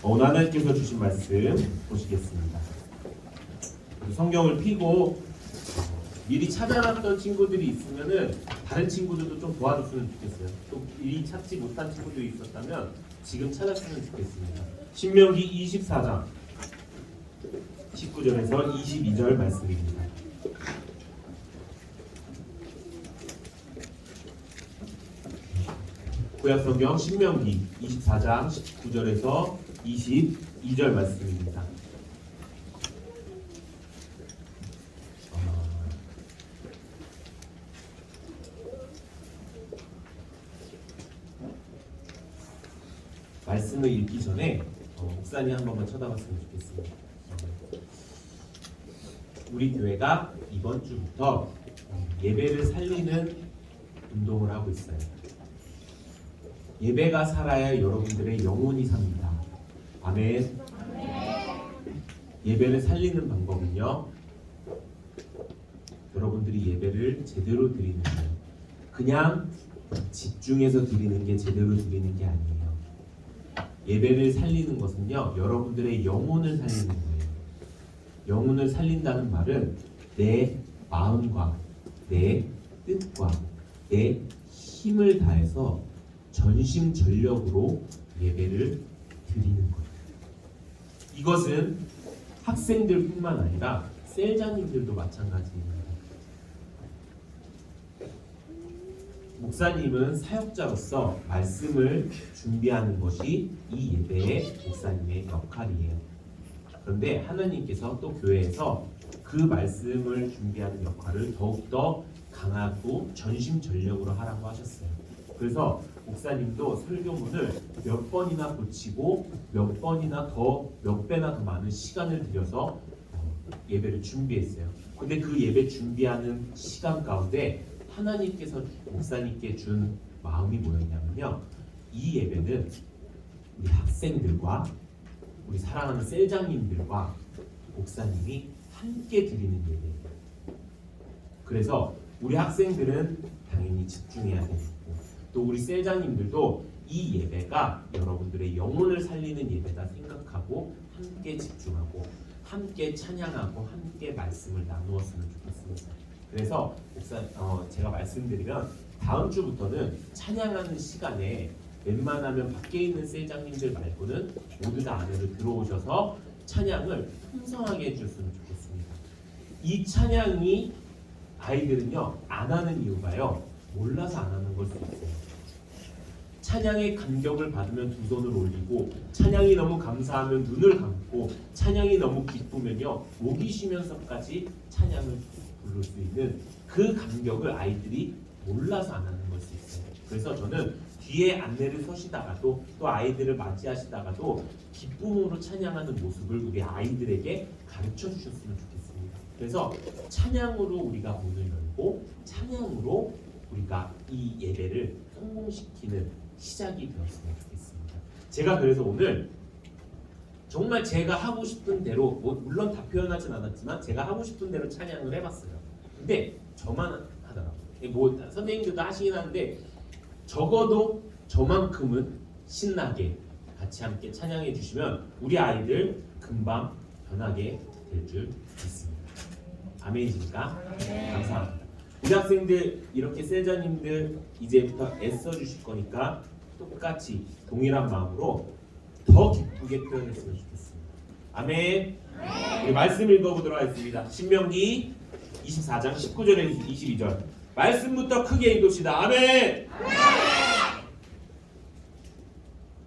오늘 하나님께서 주신 말씀 보시겠습니다. 성경을 피고 미리 찾아놨던 친구들이 있으면은 다른 친구들도 좀 도와줬으면 좋겠어요. 또 미리 찾지 못한 친구들이 있었다면 지금 찾았으면 좋겠습니다. 신명기 24장 19절에서 22절 말씀입니다. 구약성경 신명기 24장 19절에서 22절 말씀입니다. 어, 말씀을 읽기 전에 어, 목사님 한 번만 쳐다봤으면 좋겠습니다. 어, 우리 교회가 이번 주부터 어, 예배를 살리는 운동을 하고 있어요. 예배가 살아야 여러분들의 영혼이 삽니다. 아멘. 예배를 살리는 방법은요. 여러분들이 예배를 제대로 드리는 거예요. 그냥 집중해서 드리는 게 제대로 드리는 게 아니에요. 예배를 살리는 것은요. 여러분들의 영혼을 살리는 거예요. 영혼을 살린다는 말은 내 마음과 내 뜻과 내 힘을 다해서 전심전력으로 예배를 드리는 거예요. 이것은 학생들뿐만 아니라 셀자님들도 마찬가지입니다. 목사님은 사역자로서 말씀을 준비하는 것이 이 예배의 목사님의 역할이에요. 그런데 하나님께서 또 교회에서 그 말씀을 준비하는 역할을 더욱더 강하고 전심전력으로 하라고 하셨어요. 그래서 목사님도 설교문을 몇 번이나 고치고 몇 번이나 더 몇 배나 더 많은 시간을 들여서 어, 예배를 준비했어요. 근데 그 예배 준비하는 시간 가운데 하나님께서 목사님께 준 마음이 뭐였냐면요. 이 예배는 우리 학생들과 우리 사랑하는 셀장님들과 목사님이 함께 드리는 예배예요. 그래서 우리 학생들은 당연히 집중해야 되고 또 우리 셀장님들도 이 예배가 여러분들의 영혼을 살리는 예배다 생각하고 함께 집중하고 함께 찬양하고 함께 말씀을 나누었으면 좋겠습니다. 그래서 목사 어, 제가 말씀드리면 다음 주부터는 찬양하는 시간에 웬만하면 밖에 있는 셀장님들 말고는 모두 다 안으로 들어오셔서 찬양을 풍성하게 해주셨으면 좋겠습니다. 이 찬양이 아이들은요 안 하는 이유가요 몰라서 안 하는 걸 수 있어요. 찬양의 감격을 받으면 두 손을 올리고 찬양이 너무 감사하면 눈을 감고 찬양이 너무 기쁘면요 목이 쉬면서까지 찬양을 부를 수 있는 그 감격을 아이들이 몰라서 안 하는 걸 수 있어요. 그래서 저는 뒤에 안내를 서시다가도 또 아이들을 맞이하시다가도 기쁨으로 찬양하는 모습을 우리 아이들에게 가르쳐 주셨으면 좋겠습니다. 그래서 찬양으로 우리가 문을 열고 찬양으로 우리가 이 예배를 성공시키는 시작이 되었으면 좋겠습니다. 제가 그래서 오늘 정말 제가 하고 싶은 대로 뭐 물론 다 표현하진 않았지만 제가 하고 싶은 대로 찬양을 해봤어요. 근데 저만 하더라고요. 뭐 선생님들도 하시긴 하는데 적어도 저만큼은 신나게 같이 함께 찬양해 주시면 우리 아이들 금방 변하게 될 줄 믿습니다. 아멘이십니까? 감사합니다. 우리 학생들 이렇게 세자님들 이제부터 애써 주실 거니까 똑같이 동일한 마음으로 더 기쁘게 표현했으면 좋겠습니다. 아멘. 우리 말씀 읽어보도록 하겠습니다. 신명기 24장 19절에 22절 말씀부터 크게 읽읍시다. 아멘.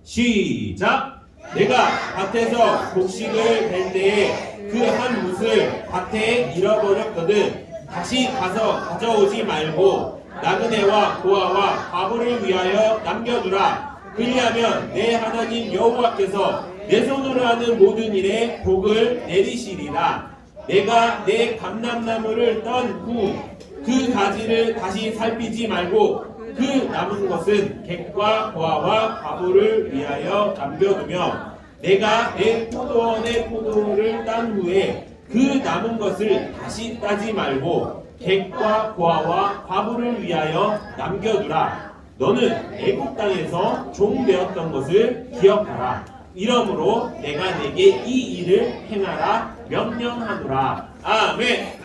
시작. 내가 밭에서 곡식을 벨 때에 그한 못을 밭에 잃어버렸거든 다시 가서 가져오지 말고 나그네와 고아와 과부를 위하여 남겨두라. 그리하면 내 하나님 여호와께서 내 손으로 하는 모든 일에 복을 내리시리라. 내가 내 감람나무를 떤 후 그 가지를 다시 살피지 말고 그 남은 것은 객과 고아와 과부를 위하여 남겨두며 내가 내 포도원의 포도를 딴 후에 그 남은 것을 다시 따지 말고 객과 고아와 과부를 위하여 남겨두라. 너는 애국 땅에서 종 되었던 것을 기억하라. 이러므로 내가 내게 이 일을 행하라 명령하노라. 아멘.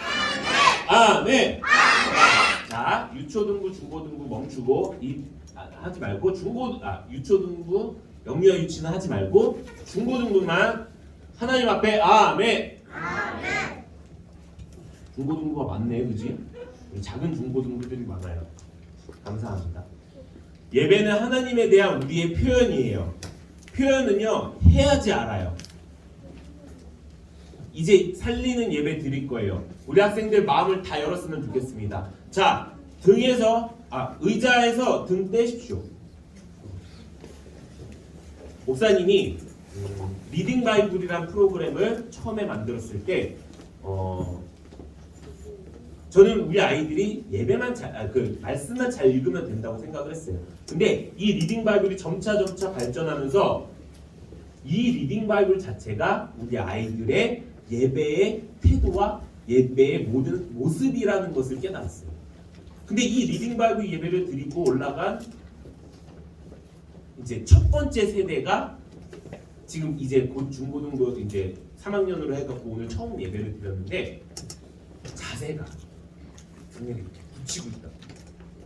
아멘. 자, 유초등부, 중고등부 멈추고 이 아, 하지 말고 중고 아 유초등부 영유아 유치는 하지 말고 중고등부만 하나님 앞에 아멘. 중고등부가 많네, 그지? 작은 중고등부들이 많아요. 감사합니다. 예배는 하나님에 대한 우리의 표현이에요. 표현은요 해야지 알아요. 이제 살리는 예배 드릴 거예요. 우리 학생들 마음을 다 열었으면 좋겠습니다. 자 등에서 아 의자에서 등 떼십시오. 목사님이 음, 리딩 바이블이란 프로그램을 처음에 만들었을 때 어, 저는 우리 아이들이 예배만 잘, 아, 그 말씀만 잘 읽으면 된다고 생각을 했어요. 근데 이 리딩 바이블이 점차 점차 발전하면서 이 리딩 바이블 자체가 우리 아이들의 예배의 태도와 예배의 모든 모습이라는 것을 깨달았어요. 근데 이 리딩 바이블 예배를 드리고 올라간 이제 첫 번째 세대가 지금 이제 곧 중고등부 이제 3학년으로 해갖고 오늘 처음 예배를 드렸는데 자세가 등에 이렇게 붙이고 있다.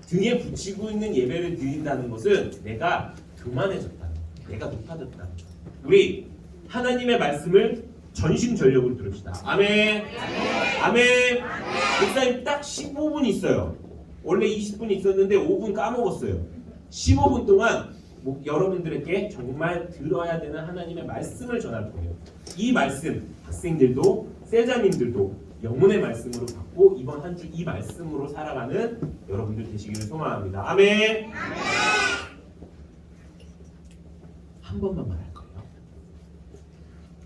등에 붙이고 있는 예배를 드린다는 것은 내가 교만해졌다는 거, 내가 높아졌다는 거. 우리 하나님의 말씀을 전심전력으로 들읍시다. 아멘. 아멘. 목사님 딱 15분 있어요. 원래 20분 있었는데 5분 까먹었어요. 15분 동안 뭐 여러분들에게 정말 들어야 되는 하나님의 말씀을 전할 거예요. 이 말씀 학생들도 세자님들도 영혼의 말씀으로 받고 이번 한 주 이 말씀으로 살아가는 여러분들 되시기를 소망합니다. 아멘. 한 번만 말할 거예요.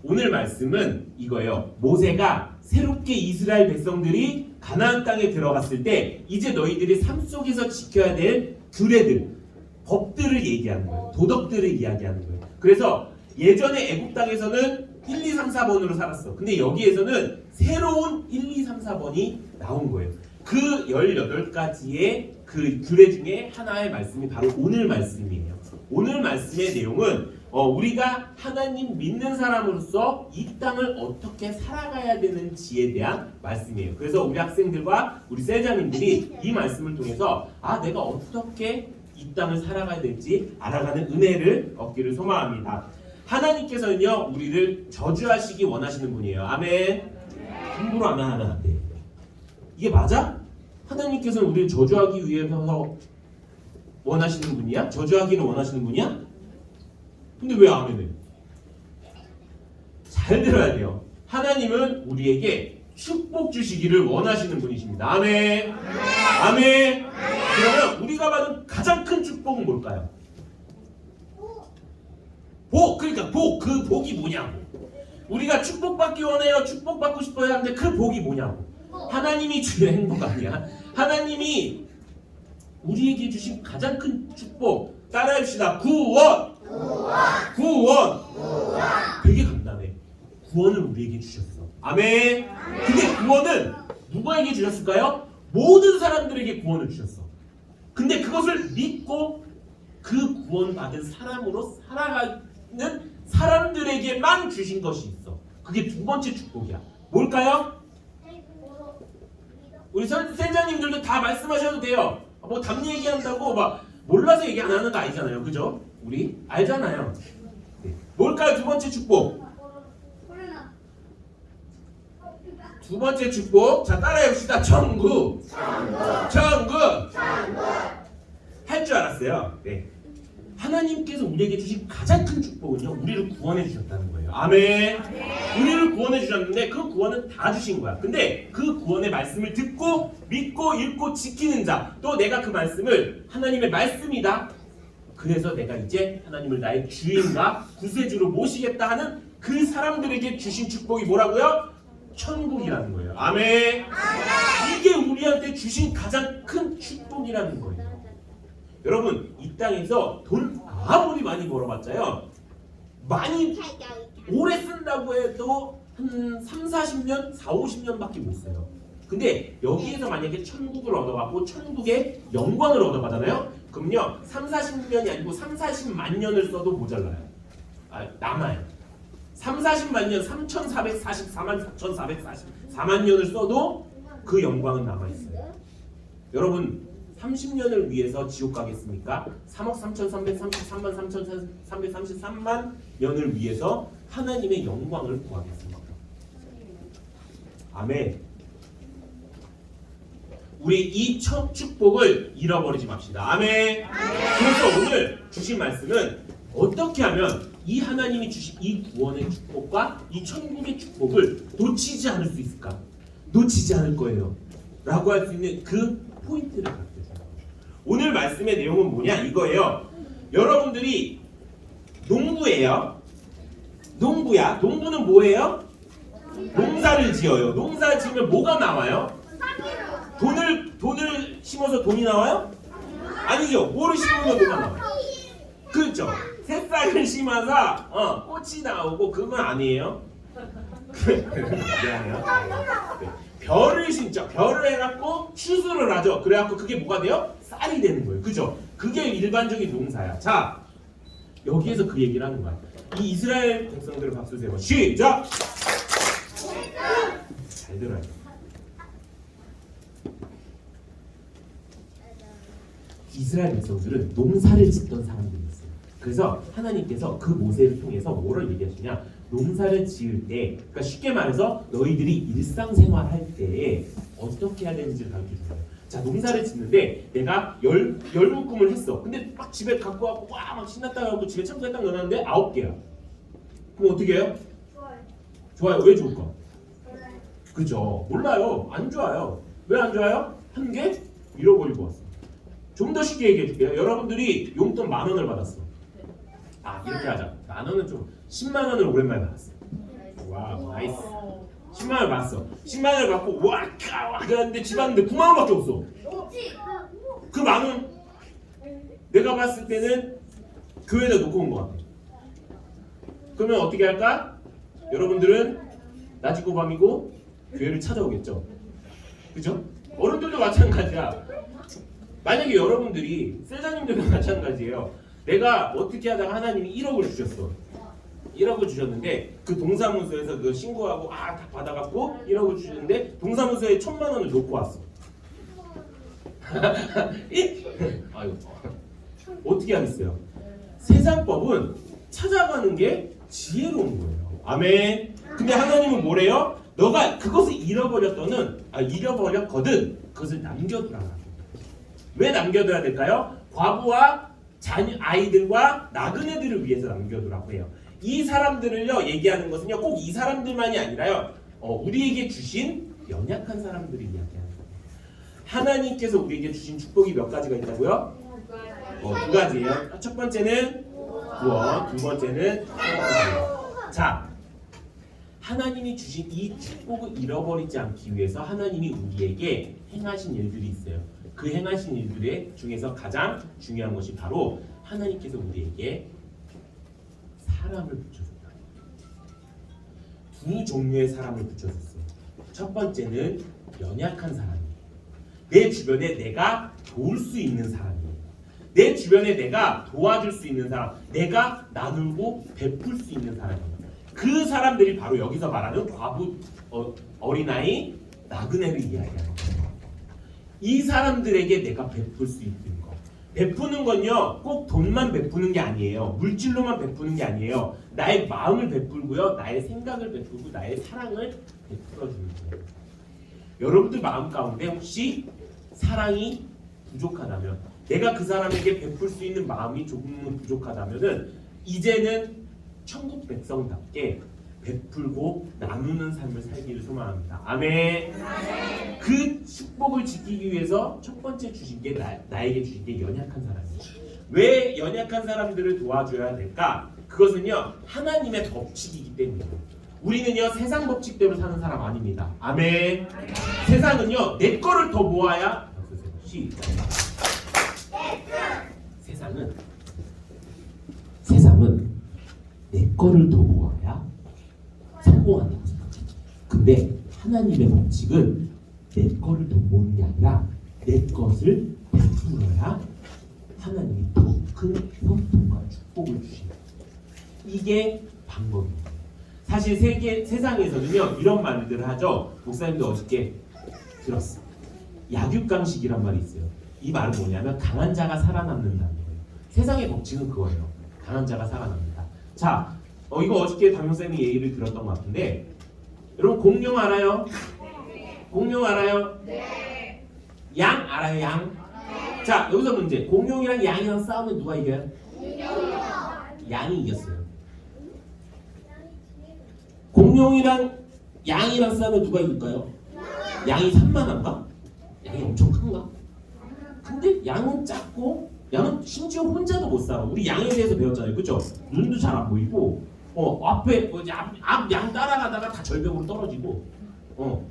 오늘 말씀은 이거예요. 모세가 새롭게 이스라엘 백성들이 가나안 땅에 들어갔을 때 이제 너희들이 삶 속에서 지켜야 될 규례들, 법들을 얘기하는 거예요. 도덕들을 이야기하는 거예요. 그래서 예전에 애국 땅에서는 1, 2, 3, 4번으로 살았어. 근데 여기에서는 새로운 1, 2, 3, 4번이 나온 거예요. 그 18가지의 그 규례 중에 하나의 말씀이 바로 오늘 말씀이에요. 오늘 말씀의 내용은 어, 우리가 하나님 믿는 사람으로서 이 땅을 어떻게 살아가야 되는지에 대한 말씀이에요. 그래서 우리 학생들과 우리 세자님들이 이 말씀을 통해서 아 내가 어떻게 이 땅을 살아가야 될지 알아가는 은혜를 얻기를 소망합니다. 하나님께서는요 우리를 저주하시기 원하시는 분이에요. 아멘. 함부로 안 하면 안 돼. 이게 맞아? 하나님께서는 우리를 저주하기 위해서 원하시는 분이야? 저주하기를 원하시는 분이야? 근데 왜 안 해? 잘 들어야 돼요. 하나님은 우리에게 축복 주시기를 원하시는 분이십니다. 아멘. 아멘. 그러면 우리가 받은 가장 큰 축복은 뭘까요? 복. 그러니까 복. 그 복이 뭐냐고. 우리가 축복받기 원해요. 축복받고 싶어요 하는데 그 복이 뭐냐고. 하나님이 주는 행복 아니야. 하나님이 우리에게 주신 가장 큰 축복 따라합시다. 구원. 구원. 되게 간단해. 구원을 우리에게 주셨어. 아멘. 근데 구원은 누구에게 주셨을까요? 모든 사람들에게 구원을 주셨어. 근데 그것을 믿고 그 구원받은 사람으로 살아가는 사람들에게만 주신 것이 있어. 그게 두 번째 축복이야. 뭘까요? 우리 선- 센자님들도 다 말씀하셔도 돼요. 뭐 답 얘기한다고 막 몰라서 얘기 안 하는 거 아니잖아요. 그죠? 우리 알잖아요. 네. 뭘까요? 두 번째 축복. 두 번째 축복. 자, 따라해 봅시다. 천국. 천국. 할 줄 알았어요. 네. 하나님께서 우리에게 주신 가장 큰 축복은요. 우리를 구원해 주셨다는 거예요. 아멘. 우리를 구원해 주셨는데 그 구원은 다 주신 거야. 근데 그 구원의 말씀을 듣고 믿고 읽고 지키는 자, 또 내가 그 말씀을 하나님의 말씀이다. 그래서 내가 이제 하나님을 나의 주인과 구세주로 모시겠다 하는 그 사람들에게 주신 축복이 뭐라고요? 천국이라는 거예요. 아멘. 이게 우리한테 주신 가장 큰 축복이라는 거예요. 여러분 이 땅에서 돈 아무리 많이 벌어봤자요 많이 오래 쓴다고 해도 한 3, 40년, 4, 50년밖에 못 써요. 근데 여기에서 만약에 천국을 얻어가고 천국의 영광을 얻어가잖아요. 그럼요 3, 40년이 아니고 3, 40만 년을 써도 모자라요. 아, 남아요. 3, 40만 년, 3,444만 4,444만 년을 써도 그 영광은 남아 있어요. 여러분 30년을 위해서 지옥 가겠습니까? 3억 3,333만 3,333만 년을 위해서 하나님의 영광을 구하겠습니까? 아멘. 우리 이 첫 축복을 잃어버리지 맙시다. 아멘. 그래서 오늘 주신 말씀은 어떻게 하면 이 하나님이 주신 이 구원의 축복과 이 천국의 축복을 놓치지 않을 수 있을까? 놓치지 않을 거예요. 라고 할 수 있는 그 포인트를 주는 거예요. 오늘 말씀의 내용은 뭐냐? 이거예요. 여러분들이 농부예요. 농부야. 농부는 뭐예요? 농사를 지어요. 농사 지으면 뭐가 나와요? 돈을 돈을 심어서 돈이 나와요? 아니죠. 뭐를 심으면 뭐가 나와요? 그렇죠. 새싹을 심어서 어, 꽃이 나오고 그건 아니에요. 미안해요. 네. 별을 심죠. 별을 해갖고 추수를 하죠. 그래갖고 그게 뭐가 돼요? 쌀이 되는 거예요. 그죠? 그게 일반적인 농사야. 자, 여기에서 그 얘기를 하는 거야. 이 이스라엘 백성들을 박수 세고 시작. 잘 들어요. 이스라엘 백성들은 농사를 짓던 사람들이 있어요. 그래서 하나님께서 그 모세를 통해서 뭐를 얘기하시냐? 농사를 지을 때, 그러니까 쉽게 말해서 너희들이 일상생활 할때 어떻게 해야 되는지를 가르쳐 거예요. 자, 농사를 짓는데 내가 열, 열 묶음을 했어. 근데 막 집에 갖고 와고 와, 막 신났다 하고 집에 창고에 딱 넣어놨는데 아홉 개야. 그럼 어떻게 해요? 좋아요. 왜 좋을까? 그죠? 몰라요. 안 좋아요. 왜 안 좋아요? 한 개 잃어버리고 왔어. 좀 더 쉽게 얘기해 줄게요. 여러분들이 용돈 만 원을 받았어. 아 이렇게 하자. 만 원은 좀 10만 원을 오랜만에 받았어. 와우 나이스. 10만 원을 받았어. 10만 원을 받고 와까 와 그랬는데 집 왔는데 9만 원밖에 없어. 그 만원 내가 봤을 때는 교회에다 놓고 온 것 같아. 그러면 어떻게 할까? 여러분들은 낮이고 밤이고 교회를 찾아오겠죠. 그죠? 어른들도 마찬가지야. 만약에 여러분들이 세자님들도 마찬가지예요. 내가 어떻게 하다가 하나님이 1억을 주셨어. 1억을 주셨는데 그 동사무소에서 그 신고하고 아 다 받아갖고 1억을 주셨는데 동사무소에 천만 원을 놓고 왔어. 이? 아유 어떻게 하겠어요? 세상법은 찾아가는 게 지혜로운 거예요. 아멘. 근데 하나님은 뭐래요? 너가 그것을 잃어버렸더는 아 잃어버렸거든 그것을 남겨두라. 왜 남겨둬야 될까요? 과부와 자녀 아이들과 나그네들을 위해서 남겨두라고 해요. 이 사람들을요 얘기하는 것은요 꼭 이 사람들만이 아니라요 어, 우리에게 주신 연약한 사람들을 이야기하는 거예요. 하나님께서 우리에게 주신 축복이 몇 가지가 있다고요? 어, 두 가지예요. 첫 번째는 구원, 두 번째는 평안이에요. 자, 하나님이 주신 이 축복을 잃어버리지 않기 위해서 하나님이 우리에게 행하신 일들이 있어요. 그 행하신 일들의 중에서 가장 중요한 것이 바로 하나님께서 우리에게 사람을 붙여줬다. 두 종류의 사람을 붙여줬어요. 첫 번째는 연약한 사람이에요. 내 주변에 내가 도울 수 있는 사람이에요. 내 주변에 내가 도와줄 수 있는 사람, 내가 나누고 베풀 수 있는 사람이에요. 그 사람들이 바로 여기서 말하는 과부 어, 어린아이 나그네를 이야기하는 거예요. 이 사람들에게 내가 베풀 수 있는 거. 베푸는 건요, 꼭 돈만 베푸는 게 아니에요. 물질로만 베푸는 게 아니에요. 나의 마음을 베풀고요, 나의 생각을 베풀고, 나의 사랑을 베풀어 주는 거예요. 여러분들 마음 가운데 혹시 사랑이 부족하다면, 내가 그 사람에게 베풀 수 있는 마음이 조금은 부족하다면은, 이제는 천국 백성답게 베풀고 나누는 삶을 살기를 소망합니다. 아멘. 그 축복을 지키기 위해서 첫 번째 주신 게 나, 나에게 주신 게 연약한 사람이에요. 왜 연약한 사람들을 도와줘야 될까? 그것은요 하나님의 법칙이기 때문이에요. 우리는요 세상 법칙대로 사는 사람 아닙니다. 아멘. 세상은요 내 거를 더 모아야 시작. 세상은 세상은 내 거를 더 모아야 생각해요. 근데 하나님의 법칙은 내더 모으는 게 아니라 내 것을 베풀어야 하나님이 더 큰 형통과 축복을 주신다. 이게 방법이에요. 사실 세계 세상에서는요 이런 말들을 하죠. 목사님도 어저께 들었어. 약육강식이란 말이 있어요. 이 말은 뭐냐면 강한 자가 살아남는다는 거예요. 세상의 법칙은 그거예요. 강한 자가 살아납니다. 자, 어, 이거 어저께 담임쌤이 얘기를 들었던 것 같은데 여러분 공룡 알아요? 공룡 알아요? 양 알아요? 양? 자 여기서 문제 공룡이랑 양이랑 싸우면 누가 이겨요? 양이 이겼어요. 공룡이랑 양이랑 싸우면 누가 이길까요? 양이 산만한가? 양이 엄청 큰가? 근데 양은 작고 양은 심지어 혼자도 못 살아. 우리 양에 대해서 배웠잖아요, 그렇죠? 눈도 잘 안 보이고, 어 앞에 앞양 따라가다가 다 절벽으로 떨어지고, 어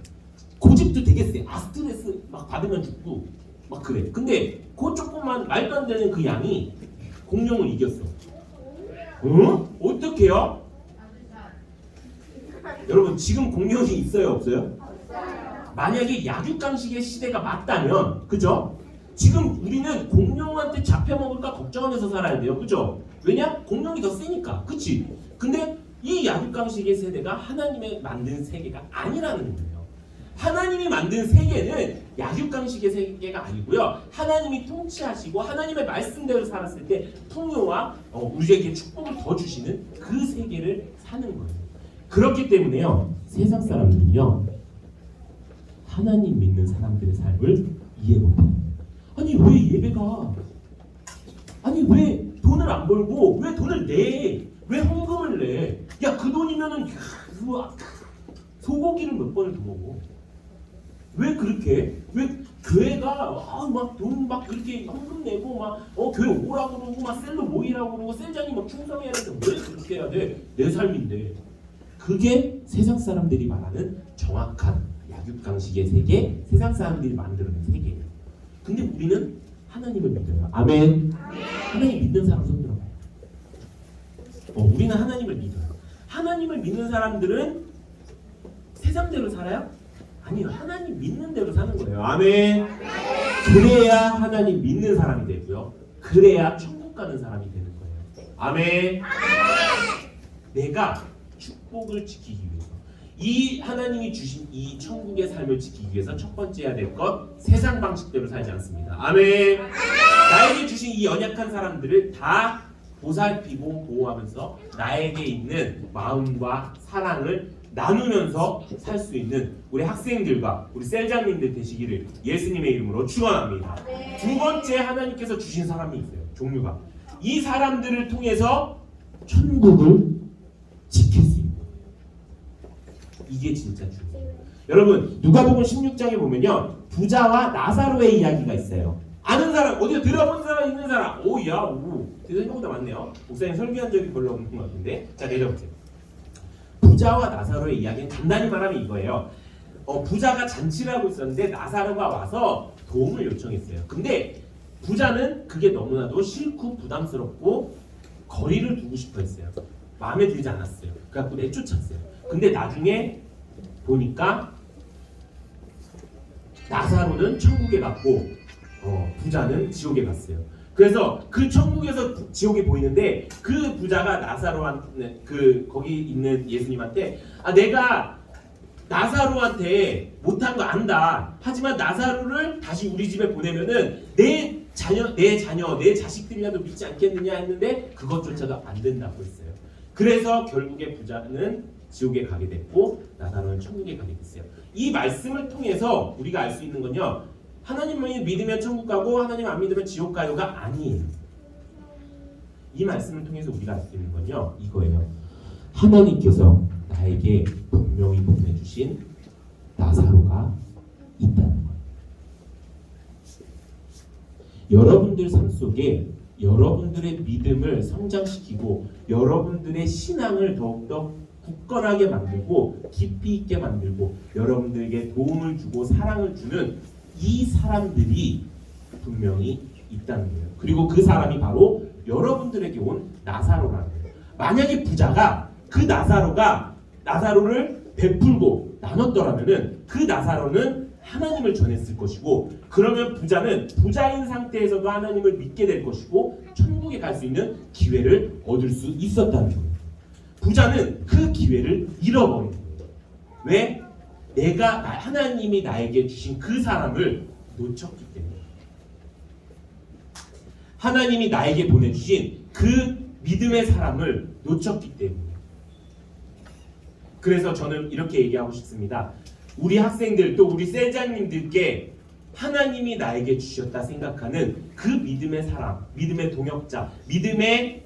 고집도 되게 세. 아 스트레스 막 받으면 죽고 막 그래. 근데 그 조그만 말도 안 되는 그 양이 공룡을 이겼어. 어? 어떻게요? 여러분 지금 공룡이 있어요, 없어요? 만약에 약육강식의 시대가 맞다면, 그죠? 지금 우리는 공룡한테 잡혀먹을까 걱정하면서 살아야 돼요, 그죠? 왜냐? 공룡이 더 세니까, 그치? 근데 이 약육강식의 세대가 하나님의 만든 세계가 아니라는 거예요. 하나님이 만든 세계는 약육강식의 세계가 아니고요. 하나님이 통치하시고 하나님의 말씀대로 살았을 때 풍요와 어, 우리에게 축복을 더 주시는 그 세계를 사는 거예요. 그렇기 때문에요. 세상 사람들이요. 하나님 믿는 사람들의 삶을 이해 못해요. 아니 왜 예배가 아니 왜 돈을 안 벌고 왜 돈을 내? 왜 헌금을 내? 야 그 돈이면은 야, 우와, 소고기를 몇 번을 더 먹어. 왜 그렇게? 왜 교회가 막돈막 그렇게 헌금 내고 막어 교회 오라고 그러고 막 셀로 모이라고 그러고 셀장이 막 충성해야 되는데 왜 그렇게 해야 돼? 내 삶인데. 그게 세상 사람들이 말하는 정확한 약육강식의 세계, 세상 사람들이 만드는 세계예요. 근데 우리는 하나님을 믿어요. 아멘. 하나님 믿는 사람 손 들어봐요. 어, 우리는 하나님을 믿어요. 하나님을 믿는 사람들은 세상대로 살아요? 아니요. 하나님 믿는 대로 사는 거예요. 아멘. 그래야 하나님 믿는 사람이 되고요. 그래야 천국 가는 사람이 되는 거예요. 아멘. 내가 축복을 지키기 위해서 이 하나님이 주신 이 천국의 삶을 지키기 위해서 첫 번째 해야 될 것 세상 방식대로 살지 않습니다. 아멘. 나에게 주신 이 연약한 사람들을 다 보살피고 보호하면서 나에게 있는 마음과 사랑을 나누면서 살 수 있는 우리 학생들과 우리 셀장님들 되시기를 예수님의 이름으로 축원합니다. 두 번째 하나님께서 주신 사람이 있어요. 종류가 이 사람들을 통해서 천국을 지킬 수 있는. 이게 진짜 중요해요. 여러분 누가복음 16장에 보면요 부자와 나사로의 이야기가 있어요. 아는 사람 어디서 들어본 사람 있는 사람 오 야 오 생각보다 많네요. 목사님 설교한 적이 별로 없는 것 같은데 자 내려보세요. 부자와 나사로의 이야기는 간단히 말하면 이거예요. 어, 부자가 잔치를 하고 있었는데 나사로가 와서 도움을 요청했어요. 근데 부자는 그게 너무나도 싫고 부담스럽고 거리를 두고 싶어 했어요. 마음에 들지 않았어요. 그래갖고 내쫓았어요. 근데 나중에 보니까 나사로는 천국에 갔고 어, 부자는 지옥에 갔어요. 그래서 그 천국에서 부- 지옥이 보이는데 그 부자가 나사로한테 그 거기 있는 예수님한테 아 내가 나사로한테 못한 거 안다. 하지만 나사로를 다시 우리 집에 보내면은 내 자녀 내 자녀 내 자식들이라도 믿지 않겠느냐 했는데 그것조차도 안 된다고 했어요. 그래서 결국에 부자는 지옥에 가게 됐고 나사로는 천국에 가게 됐어요. 이 말씀을 통해서 우리가 알 수 있는 건요. 하나님을 믿으면 천국 가고 하나님 안 믿으면 지옥 가요가 아니에요. 이 말씀을 통해서 우리가 알 수 있는 건요. 이거예요. 하나님께서 나에게 분명히 보내주신 나사로가 있다는 거예요. 여러분들 삶 속에 여러분들의 믿음을 성장시키고 여러분들의 신앙을 더욱더 굳건하게 만들고 깊이 있게 만들고 여러분들에게 도움을 주고 사랑을 주는 이 사람들이 분명히 있다는 거예요. 그리고 그 사람이 바로 여러분들에게 온 나사로라는 거예요. 만약에 부자가 그 나사로가 나사로를 베풀고 나눴더라면은 그 나사로는 하나님을 전했을 것이고 그러면 부자는 부자인 상태에서도 하나님을 믿게 될 것이고 천국에 갈 수 있는 기회를 얻을 수 있었다는 거예요. 부자는 그 기회를 잃어버리는 거예요. 왜? 내가 나- 하나님이 나에게 주신 그 사람을 놓쳤기 때문에. 하나님이 나에게 보내주신 그 믿음의 사람을 놓쳤기 때문에. 그래서 저는 이렇게 얘기하고 싶습니다. 우리 학생들 또 우리 세자님들께 하나님이 나에게 주셨다 생각하는 그 믿음의 사람, 믿음의 동역자, 믿음의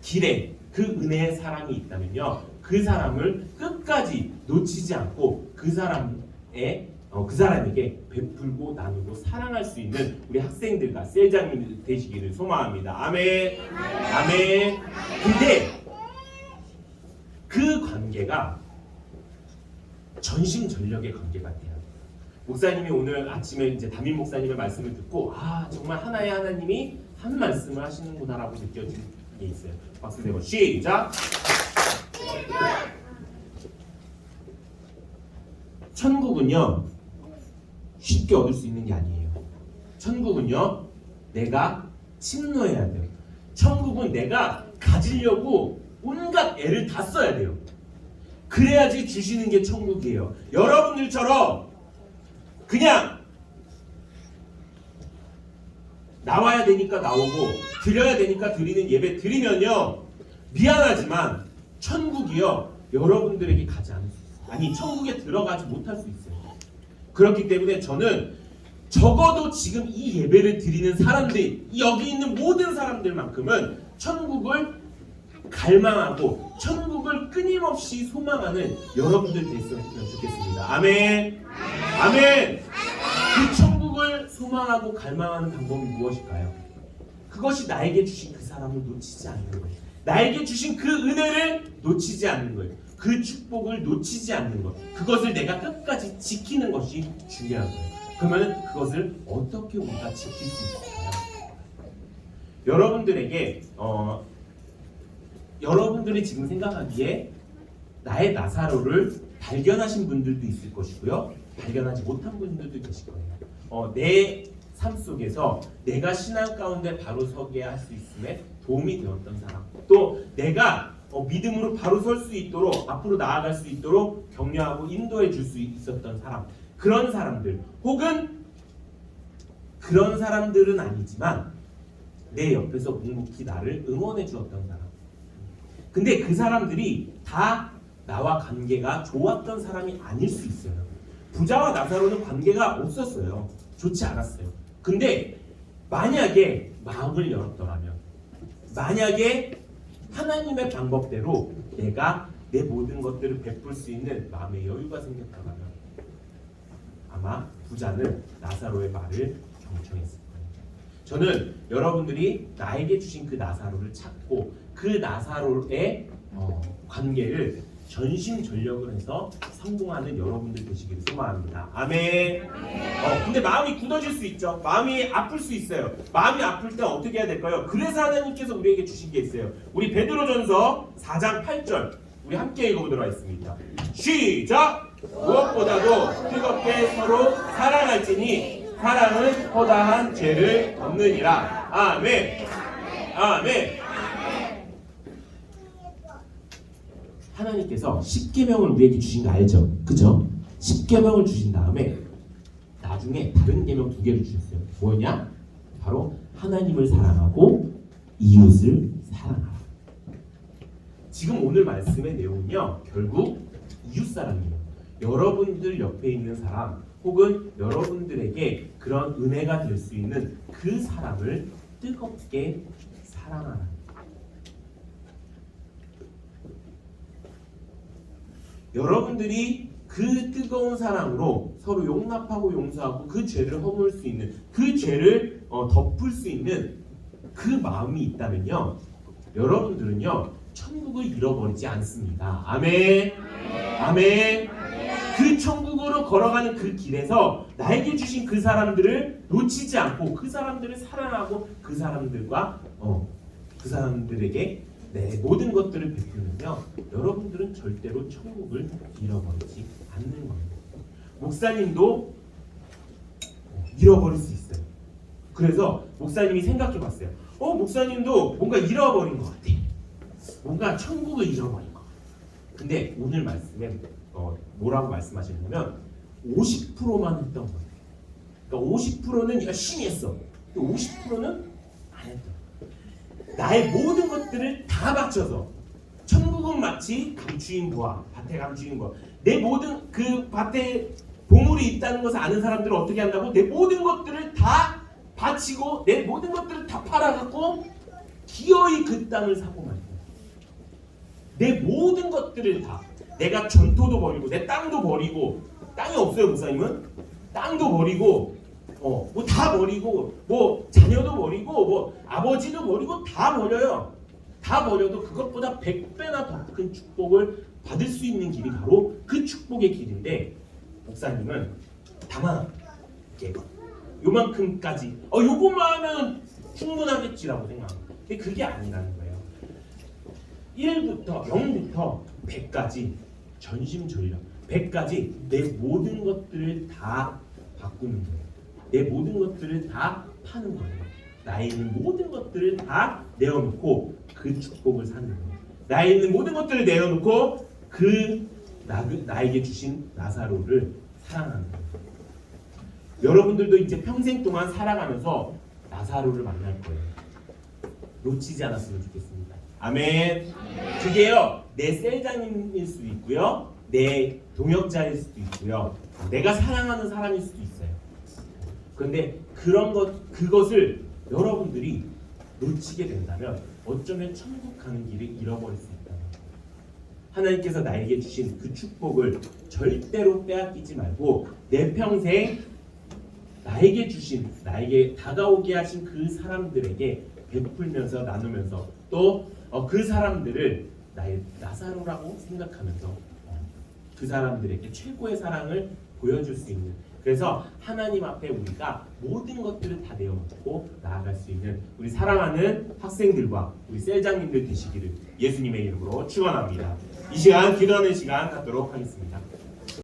길에 그 은혜의 사람이 있다면요. 그 사람을 끝까지 놓치지 않고 그 사람의 어, 그 사람에게 베풀고 나누고 사랑할 수 있는 우리 학생들과 셀장님 되시기를 소망합니다. 아멘. 아멘. 근데 그 관계가 전심전력의 관계가 돼요. 목사님이 오늘 아침에 이제 담임 목사님의 말씀을 듣고 아 정말 하나의 하나님이 한 말씀을 하시는구나라고 느껴진 게 있어요. 박수 대고 시작. 천국은요 쉽게 얻을 수 있는 게 아니에요. 천국은요 내가 침노해야 돼요. 천국은 내가 가지려고 온갖 애를 다 써야 돼요. 그래야지 주시는 게 천국이에요. 여러분들처럼 그냥 나와야 되니까 나오고 드려야 되니까 드리는 예배 드리면요 미안하지만 천국이요 여러분들에게 가지 않을 수 있어요. 아니 천국에 들어가지 못할 수 있어요. 그렇기 때문에 저는 적어도 지금 이 예배를 드리는 사람들 여기 있는 모든 사람들만큼은 천국을 갈망하고 천국을 끊임없이 소망하는 여러분들 됐으면 좋겠습니다. 아멘. 아멘. 그 천국을 소망하고 갈망하는 방법이 무엇일까요? 그것이 나에게 주신 그 사람을 놓치지 않는 거예요. 나에게 주신 그 은혜를 놓치지 않는 거예요. 그 축복을 놓치지 않는 것. 그것을 내가 끝까지 지키는 것이 중요한 거예요. 그러면 그것을 어떻게 우리가 지킬 수 있을까요? 여러분들에게 어, 여러분들이 지금 생각하기에 나의 나사로를 발견하신 분들도 있을 것이고요. 발견하지 못한 분들도 계실 거예요. 어, 내 삶 속에서 내가 신앙 가운데 바로 서게 할 수 있음에 도움이 되었던 사람, 또 내가 어, 믿음으로 바로 설 수 있도록 앞으로 나아갈 수 있도록 격려하고 인도해 줄 수 있었던 사람, 그런 사람들, 혹은 그런 사람들은 아니지만 내 옆에서 묵묵히 나를 응원해 주었던 사람. 근데 그 사람들이 다 나와 관계가 좋았던 사람이 아닐 수 있어요. 부자와 나사로는 관계가 없었어요. 좋지 않았어요. 근데 만약에 마음을 열었더라면, 만약에 하나님의 방법대로 내가 내 모든 것들을 베풀 수 있는 마음의 여유가 생겼다면 아마 부자는 나사로의 말을 경청했을 거예요. 저는 여러분들이 나에게 주신 그 나사로를 찾고 그 나사로의 어, 관계를 전심 전력을 해서 성공하는 여러분들 되시기를 소망합니다. 아멘. 어, 근데 마음이 굳어질 수 있죠. 마음이 아플 수 있어요. 마음이 아플 때 어떻게 해야 될까요? 그래서 하나님께서 우리에게 주신 게 있어요. 우리 베드로전서 4장 8절 우리 함께 읽어보도록 하겠습니다. 시작. 무엇보다도 뜨겁게 서로 사랑할지니 사랑은 허다한 죄를 덮느니라. 아멘. 아멘. 하나님께서 십계명을 우리에게 주신 거 알죠? 그죠? 십계명을 주신 다음에 나중에 다른 계명 두 개를 주셨어요. 뭐냐? 바로 하나님을 사랑하고 이웃을 사랑하라. 지금 오늘 말씀의 내용은요. 결국 이웃 사랑이에요. 여러분들 옆에 있는 사람 혹은 여러분들에게 그런 은혜가 될 수 있는 그 사람을 뜨겁게 사랑하라. 여러분들이 그 뜨거운 사랑으로 서로 용납하고 용서하고 그 죄를 허물 수 있는 그 죄를 어, 덮을 수 있는 그 마음이 있다면요 여러분들은요 천국을 잃어버리지 않습니다. 아멘. 아멘. 그 천국으로 걸어가는 그 길에서 나에게 주신 그 사람들을 놓치지 않고 그 사람들을 사랑하고 그 사람들과 어, 그 사람들에게 내 모든 것들을 베푸면요 여러분들은 절대로 천국을 잃어버리지 않는 겁니다. 목사님도 잃어버릴 수 있어요. 그래서 목사님이 생각해 봤어요. 어 목사님도 뭔가 잃어버린 것 같아. 뭔가 천국을 잃어버린 거. 근데 오늘 말씀에 어, 뭐라고 말씀하시냐면 50%만 했던 거예요. 그러니까 50%는 열심히 했어. 50%는 안 했던 거예요. 나의 모든 것들을 다 바쳐서 천국은 마치 감추인 보아, 밭에 감추인 보아. 내 모든 그 밭에 보물이 있다는 것을 아는 사람들은 어떻게 한다고? 내 모든 것들을 다 바치고 내 모든 것들을 다 팔아갖고 기어이 그 땅을 사고 말고 내 모든 것들을 다 내가 전토도 버리고 내 땅도 버리고 땅이 없어요 목사님은 땅도 버리고 어 뭐 다 버리고 뭐 자녀도 버리고 뭐 아버지도 버리고 다 버려요 다 버려도 그것보다 100배나 더 큰 축복을 받을 수 있는 길이 바로 그 축복의 길인데 목사님은 다만 이렇게 요만큼까지. 어 요것만 하면 충분하겠지라고 생각합니다. 근데 그게 아니라는 거예요. 1부터 0부터 100까지 전심전력 100까지 내 모든 것들을 다 바꾸는 거예요. 내 모든 것들을 다 파는 거예요. 있는 모든 것들을 다 내어놓고 그 축복을 사는 거예요 나에 있는 모든 것들을 내어놓고 그 나, 나에게 주신 나사로를 사랑하는 거예요 여러분들도 이제 평생 동안 살아가면서 나사로를 만날 거예요 놓치지 않았으면 좋겠습니다. 아멘. 그게요 내 셀장님일 수도 있고요, 내 동역자일 수도 있고요, 내가 사랑하는 사람일 수도 있어요. 그런데 그런 것 그것을 여러분들이 놓치게 된다면 어쩌면 천국 가는 길을 잃어버릴 수 있다. 하나님께서 나에게 주신 그 축복을 절대로 빼앗기지 말고 내 평생 나에게 주신 나에게 다가오게 하신 그 사람들에게 베풀면서 나누면서 또 그 사람들을 나의 나사로라고 생각하면서 어, 그 사람들에게 최고의 사랑을 보여줄 수 있는 그래서 하나님 앞에 우리가 모든 것들을 다 내어놓고 나아갈 수 있는 우리 사랑하는 학생들과 우리 셀장님들 되시기를 예수님의 이름으로 축원합니다. 이 시간 기도하는 시간 갖도록 하겠습니다.